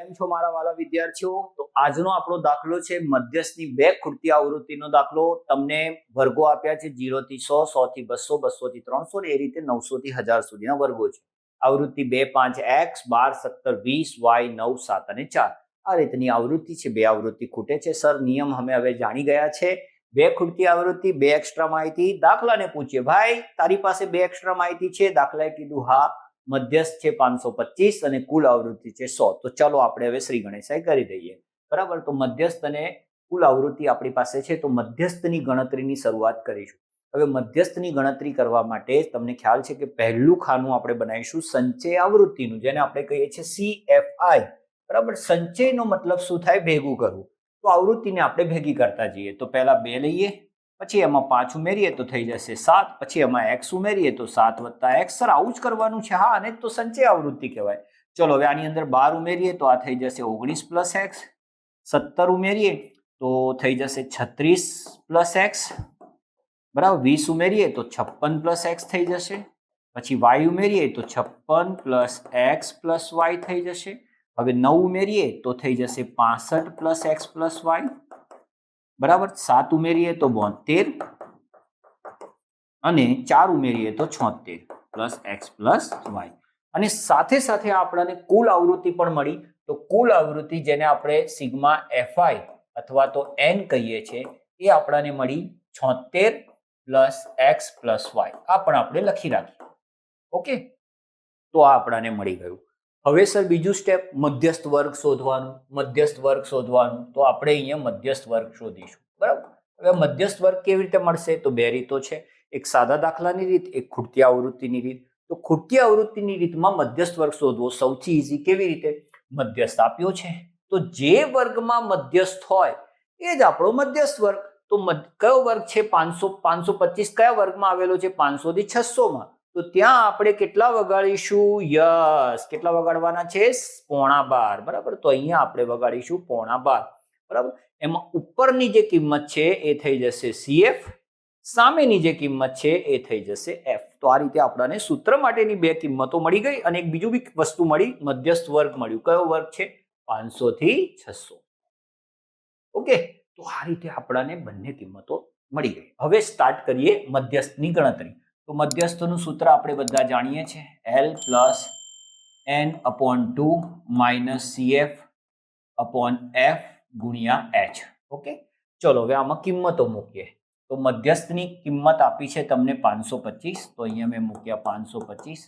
કેમ છો મારા વાલા વિદ્યાર્થીઓ? તો આજનો આપણો દાખલો છે મધ્યસ્થની બે ખૂટતી આવૃત્તિનો દાખલો. તમને વર્ગો આપ્યા છે જીરો થી સો સો થી બસો બસો થી ત્રણસો ને એ રીતે નવસો થી હજાર સુધીના વર્ગો છે. આવૃત્તિ બે, પાંચ, એક્સ, બાર, સત્તર, વીસ, વાય, નવ, સાત અને ચાર. આ રીતની આવૃત્તિ છે. બે આવૃત્તિ ખૂટે છે. સર, નિયમ અમે હવે જાણી ગયા છે. બે ખૂટતી આવૃત્તિ, બે એક્સ્ટ્રા માહિતી. દાખલાને પૂછીએ. ભાઈ, તારી પાસે બે એક્સ્ટ્રા માહિતી છે. દાખલાએ કીધું, હા મધ્યસ્થ છે પાંચસો પચીસ અને કુલ આવૃત્તિ છે સો. તો ચલો આપણે હવે શ્રી ગણેશાય કરી દઈએ. બરાબર? તો મધ્યસ્થ અને કુલ આવૃત્તિ આપણી પાસે છે, તો મધ્યસ્થની ગણતરીની શરૂઆત કરીશું. હવે મધ્યસ્થની ગણતરી કરવા માટે તમને ખ્યાલ છે કે પહેલું ખાનું આપણે બનાવીશું સંચય આવૃત્તિનું, જેને આપણે કહીએ છીએ સી એફ આઈ બરાબર? સંચયનો મતલબ શું થાય? ભેગું કરવું. તો આવૃત્તિને આપણે ભેગી કરતા જઈએ. તો પહેલા બે લઈએ. પછી એમાં પાંચ ઉમેરીએ તો થઈ જશે સાત, પછી એમાં એક્સ ઉમેરીએ તો સાત વત્તા એક્સ સર, આવું જ કરવાનું છે? હા, અને તો સંચય આવૃત્તિ કહેવાય. ચલો, હવે આની અંદર બાર ઉમેરીએ તો આ થઈ જશે ઓગણીસ પ્લસ એક્સ સત્તર ઉમેરીએ તો થઈ જશે છત્રીસ પ્લસ એક્સ બરાબર? વીસ ઉમેરીએ તો છપ્પન પ્લસ એક્સ થઈ જશે. પછી વાય ઉમેરીએ તો છપ્પન પ્લસ એક્સ પ્લસ વાય થઈ જશે. હવે નવ ઉમેરીએ તો થઈ જશે પાસઠ પ્લસ એક્સ પ્લસ વાય બરાબર? સાત ઉમેરીએ તો બોતેર અને ચાર ઉમેરીએ તો છોતેર પ્લસ એક્સ પ્લસ વાય. અને સાથે સાથે આપણને કુલ આવૃત્તિ પણ મળી. તો કુલ આવૃત્તિ જેને આપણે સિગ્મા એફઆઈ અથવા તો એન કહીએ છીએ, એ આપણને મળી છોતેર પ્લસ એક્સ પ્લસ વાય. આ પણ આપણે લખી રાખીએ. ઓકે? તો આ આપણને મળી ગયું. હવે સર બીજું સ્ટેપ મધ્યસ્થ વર્ગ શોધવાનું, મધ્યસ્થ વર્ગ શોધવાનું. તો આપણે અહીંયા મધ્યસ્થ વર્ગ શોધીશું. બરાબર? હવે મધ્યસ્થ વર્ગ કેવી રીતે મળશે? તો બે રીતો છે. એક સાદા દાખલાની રીત, એક ખૂટતી આવૃત્તિની રીત. તો ખૂટતી આવૃત્તિની રીતમાં મધ્યસ્થ વર્ગ શોધવો સૌથી ઈઝી કેવી રીતે? મધ્યસ્થ આપ્યો છે. તો જે વર્ગમાં મધ્યસ્થ હોય, એ જ આપણો મધ્યસ્થ વર્ગ. તો કયો વર્ગ છે? પાંચસો પાંચસો પચીસ કયા વર્ગમાં આવેલો છે? પાંચસો થી છસો માં તો ત્યાં આપણે કેટલા વગાડીશું? યસ. કેટલા વગાડવાના છે? પોણા બાર બરાબર? તો અહીંયા આપણે વગાડીશું પોણા બાર બરાબર? એમાં ઉપરની જે કિંમત છે એ થઈ જશે સીએફ. સામેની જે કિંમત છે એ થઈ જશે એફ. તો આ રીતે આપણને સૂત્ર માટેની બે કિંમતો મળી ગઈ અને એક બીજું બી વસ્તુ મળી. મધ્યસ્થ વર્ગ મળ્યું. કયો વર્ગ છે? પાંચસો થી છસો. ઓકે? તો આ રીતે આપણને બંને કિંમતો મળી ગઈ. હવે સ્ટાર્ટ કરીએ મધ્યસ્થની ગણતરી. તો મધ્યસ્થનું સૂત્ર આપણે બધા જાણીએ છીએ. L plus N upon two minus CF upon F ગુણ્યા એચ ઓકે ચલો, હવે આમાં કિંમતો મૂકીએ. તો મધ્યસ્થની કિંમત આપી છે તમને પાંચસો પચીસ. તો અહીંયા મેં મૂક્યા પાંચસો પચીસ.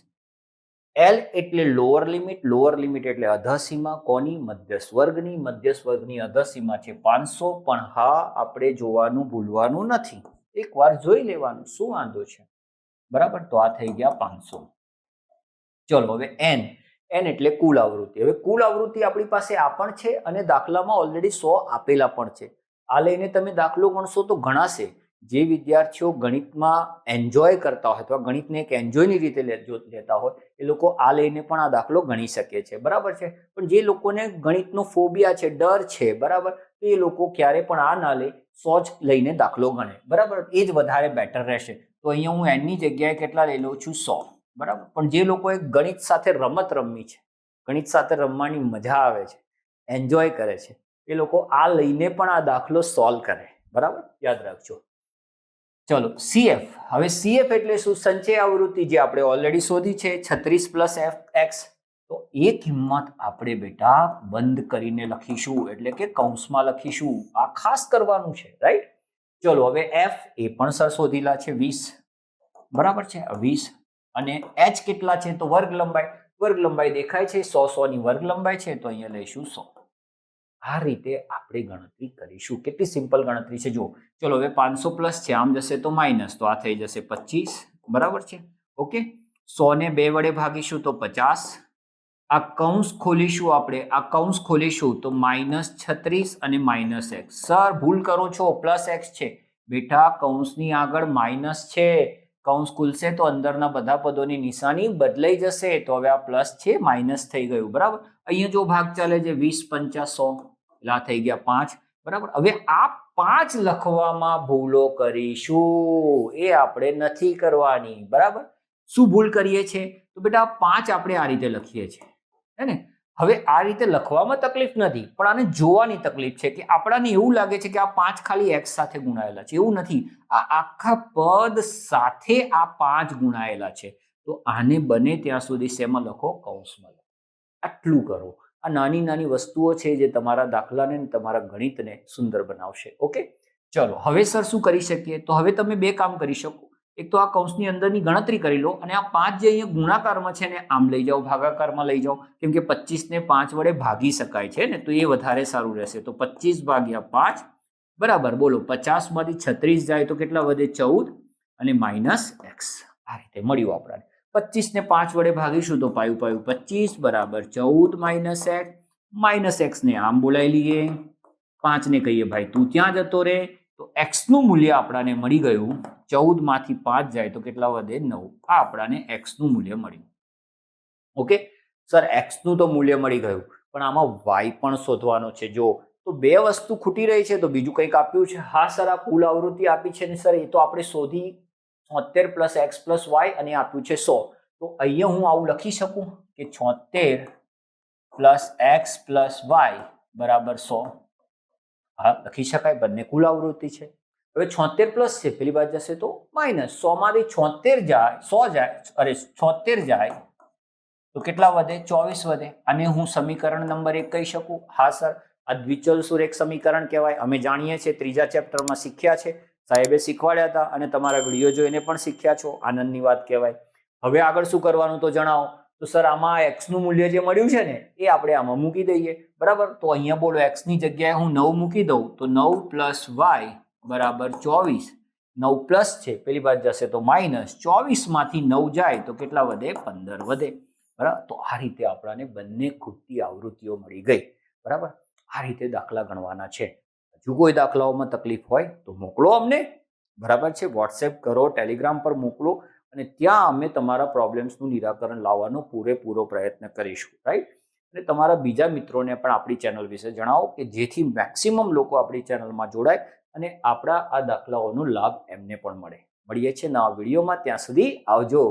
એલ એટલે લોઅર લિમિટ લોઅર લિમિટ એટલે અધસીમા. કોની? મધ્યસ્થ વર્ગની. મધ્યસ્થ વર્ગની અધસીમા છે પાંચસો. પણ હા, આપણે જોવાનું ભૂલવાનું નથી. એકવાર જોઈ લેવાનું. શું વાંધો છે? બરાબર? તો આ થઈ ગયા પાંચસો. ચલો, હવે એન એન એટલે કુલ આવૃત્તિ. હવે કુલ આવૃત્તિ આપણી પાસે આ પણ છે અને દાખલામાં ઓલરેડી સો આપેલા પણ છે. આ લઈને તમે દાખલો ગણશો તો ગણાશે. જે વિદ્યાર્થીઓ ગણિતમાં એન્જોય કરતા હોય અથવા ગણિતને એક એન્જોયની રીતે લેતા હોય, એ લોકો આ લઈને પણ આ દાખલો ગણી શકે છે. બરાબર છે? પણ જે લોકોને ગણિતનો ફોબિયા છે, ડર છે, બરાબર? તો એ લોકો ક્યારે પણ આ ના લે, સો જ લઈને દાખલો ગણે. બરાબર? એ જ વધારે બેટર રહેશે. તો અહીંયા હું એનની જગ્યાએ કેટલા લઈ લઉં છું સો. બરાબર? પણ જે લોકોએ ગણિત સાથે રમત રમવી છે, ગણિત સાથે રમવાની મજા આવે છે એન્જોય કરે છે, એ લોકો આ લઈને પણ આ દાખલો સોલ્વ કરે. બરાબર? યાદ રાખજો. ચલો સીએફ હવે સીએફ એટલે શું? સંચય આવૃત્તિ જે આપણે ઓલરેડી શોધી છે, છત્રીસ પ્લસ એફ એક્સ તો એ કિંમત આપણે બેટા બંધ કરીને લખીશું, એટલે કે કૌંસમાં લખીશું. આ ખાસ કરવાનું છે રાઈટ ચલો, હવે એફ એ પણ સર શોધીલા છે, વીસ. બરાબર છે? વીસ. અને એચ કેટલા છે? તો વર્ગ લંબાઈ. વર્ગ લંબાઈ દેખાય છે, સો સો ની વર્ગ લંબાઈ છે, તો અહીંયા લઈશું સો. આ રીતે આપણે ગણતરી કરીશું. કેટલી સિમ્પલ ગણતરી છે? જો ચલો, હવે પાંચસો પ્લસ છે, આમ જશે તો માઇનસ. તો આ થઈ જશે પચીસ. બરાબર છે? ઓકે? સો ને બે વડે ભાગીશું તો પચાસ. આ કૌંસ ખોલીશું આપણે. આ કૌંસ ખોલીશું તો માઇનસ છત્રીસ અને માઇનસ એક્સ સર, ભૂલ કરો છો. પ્લસ એક્સ છે. બેટા, કૌંસની આગળ માઇનસ છે. કૌંસ ખુલશે તો અંદરના બધા પદોની નિશાની બદલાઈ જશે. તો હવે આ પ્લસ છે, માઇનસ થઈ ગયું. બરાબર? અહીંયા જો ભાગ ચાલે છે, વીસ, પંચા સો એટલે થઈ ગયા પાંચ. બરાબર? હવે આ પાંચ લખવામાં ભૂલો કરીશું. એ આપણે નથી કરવાની. બરાબર? શું ભૂલ કરીએ છીએ? તો બેટા પાંચ આપણે આ રીતે લખીએ છીએ. હે ને? હવે આ રીતે લખવામાં તકલીફ નથી, પણ આને જોવાની તકલીફ છે કે આપણાને એવું લાગે છે કે આ પાંચ ખાલી એક્સ સાથે ગુણાયેલા છે. એવું નથી. આ આખા પદ સાથે આ પાંચ ગુણાયેલા છે. તો આને બને ત્યાં સુધી શેમાં લખો? કૌંસમાં લખો. આટલું કરો. આ નાની નાની વસ્તુઓ છે જે તમારા દાખલાને તમારા ગણિતને સુંદર બનાવશે. ઓકે? ચલો, હવે સર શું કરી શકીએ? તો હવે તમે બે કામ કરી શકો. એક તો આ કૌંસની અંદરની ગણતરી કરી લો અને આ પાંચ જે અહીંયા ગુણાકારમાં છે ને, આમ લઈ જાઓ, ભાગાકારમાં લઈ જાઓ, કેમ કે પચીસને પાંચ વડે ભાગી શકાય છે ને, તો એ વધારે સારું રહેશે. તો પચીસ ભાગ્યા પાંચ, બરાબર, બોલો પચાસમાંથી છત્રીસ જાય તો કેટલા વધે? ચૌદ અને માઇનસ એક્સ. આ રીતે મળ્યું આપણને. પચીસને પાંચ વડે ભાગીશું તો પાયું પાયું પચીસ, બરાબર, ચૌદ માઇનસ એક્સ, માઇનસ એક્સને આમ બોલાવી લઈએ. પાંચને કહીએ, ભાઈ, તું ત્યાં જતો રે? તો એક્સનું મૂલ્ય આપણાને મળી ગયું ચૌદમાંથી પાંચ જાય તો કેટલા વધે નવ. આ આપણાને એક્સનું મૂલ્ય મળ્યું. ઓકે? સર એક્સનું તો મૂલ્ય મળી ગયું, પણ આમાં વાય પણ શોધવાનો છે. જો, તો બે વસ્તુ ખૂટી રહી છે, તો બીજું કંઈક આપ્યું છે. હા, સર, આ કુલ આવૃત્તિ આપી છે ને, સર, એ તો આપણે શોધી છોતેર પ્લસ એક્સ પ્લસ વાય અને આપ્યું છે સો. તો અહીંયા હું આવું લખી શકું કે છોતેર પ્લસ એક્સ પ્લસ વાય બરાબર સો. હા, લખી શકાય, બંને કુલ આવૃત્તિ છે. હવે છોતેર પ્લસ છે, પેલી બાજુ જશે તો માઇનસ સો માંથી છોતેર જાય, સો જાય, અરે છોતેર જાય, તો કેટલા વધે? ચોવીસ વધે. અને હું સમીકરણ નંબર એક કહી શકું? હા, સર. આ દ્વિચલ સુરેખ સમીકરણ કહેવાય. અમે જાણીએ છીએ, ત્રીજા ચેપ્ટરમાં શીખ્યા છે. સાહેબે શીખવાડ્યા હતા અને તમારા વીડિયો જોઈને પણ શીખ્યા છો. આનંદની વાત કહેવાય. હવે આગળ શું કરવાનું તો જણાવો? તો સર, આમાં એક્સનું મૂલ્ય જે મળ્યું છે ને, એ આપણે આમાં મૂકી દઈએ. બરાબર? તો અહીંયા બોલો એક્સની જગ્યાએ હું નવ મૂકી દઉં, તો નવ પ્લસ વાય બરાબર ચોવીસ. નવ પ્લસ છે, પેલી બાજુ જશે તો માઇનસ. ચોવીસમાંથી નવ જાય તો કેટલા વધે? પંદર વધે. બરાબર? તો આ રીતે આપણાને બંને ખૂટતી આવૃત્તિઓ મળી ગઈ. બરાબર? આ રીતે દાખલા ગણવાના છે. હજુ કોઈ દાખલાઓમાં તકલીફ હોય તો મોકલો અમને. બરાબર છે? વોટ્સએપ કરો, ટેલિગ્રામ પર મોકલો. અને ત્યાં અમે તમારા પ્રોબ્લેમ્સનું નિરાકરણ લાવવાનો પૂરેપૂરો પ્રયત્ન કરીશું રાઈટ અને તમારા બીજા મિત્રોને પણ આપણી ચેનલ વિશે જણાવો કે જેથી મેક્સિમમ લોકો આપણી ચેનલમાં જોડાય અને આપણા આ દાખલાઓનો લાભ એમને પણ મળે. મળીએ છીએ નવા વિડીયોમાં. ત્યાં સુધી આવજો.